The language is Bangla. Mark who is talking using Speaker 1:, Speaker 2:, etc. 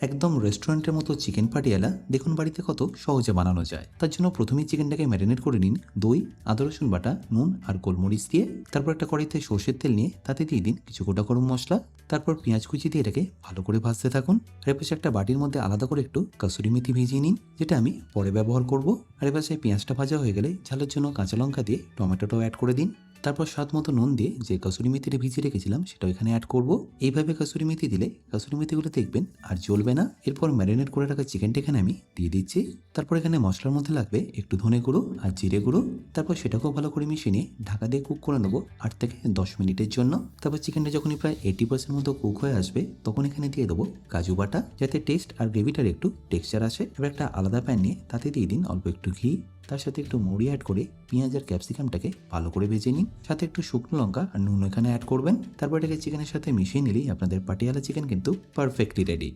Speaker 1: একদম রেস্টুরেন্টের মতো চিকেন পাটিয়ালা দেখুন বাড়িতে কত সহজে বানানো যায়। তার জন্য প্রথমেই চিকেনটাকে ম্যারিনেট করে নিন। দই, আদা রসুন বাটা, নুন আর গোলমরিচ দিয়ে। তারপর একটা কড়াইতে সর্ষের তেল নিয়ে তাতে দিয়ে দিন কিছু গোটা গরম মশলা। তারপর পেঁয়াজ কুচি দিয়ে এটাকে ভালো করে ভাজতে থাকুন। আর এপাশে একটা বাটির মধ্যে আলাদা করে একটু কাসুরি মেথি ভিজিয়ে নিন, যেটা আমি পরে ব্যবহার করব। আর এপাশে পেঁয়াজটা ভাজা হয়ে গেলে ঝালের জন্য কাঁচা লঙ্কা দিয়ে টমেটোটাও অ্যাড করে দিন। তারপর স্বাদ মতো নুন দিয়ে যে কাসুরি মেথিটা ভিজিয়ে রেখেছিলাম সেটা এখানে অ্যাড করব। এইভাবে কাসুরি মেথি দিলে কাসুরি মেথিগুলো দেখবেন আর জ্বলবে না। এরপর ম্যারিনেট করে রাখা চিকেনটা এখানে আমি দিয়ে দিচ্ছি। তারপর এখানে মশলার মধ্যে লাগবে একটু ধনে গুঁড়ো আর জিরে গুঁড়ো। তারপর সেটাকেও ভালো করে মিশিয়ে নিয়ে ঢাকা দিয়ে কুক করে নেব আট থেকে দশ মিনিটের জন্য। তারপর চিকেনটা যখনই প্রায় এইটি পার্সেন্ট মতো কুক হয়ে আসবে, তখন এখানে দিয়ে দেবো কাজু বাটা। যাতে টেস্ট আর গ্রেভিটার একটু টেক্সচার আসে। এবার একটা আলাদা প্যান নিয়ে তাতে দিয়ে দিন অল্প একটু ঘি। তার সাথে একটু মুড়ি অ্যাড করে পেঁয়াজ আর ক্যাপসিকামটাকে ভালো করে ভেজে নিন। সাথে একটু শুকনো লঙ্কা আর নুন এখানে অ্যাড করবেন। তারপর এটাকে চিকেনের সাথে মিশিয়ে নিলেই আপনাদের পাটিয়ালা চিকেন কিন্তু পারফেক্টলি রেডি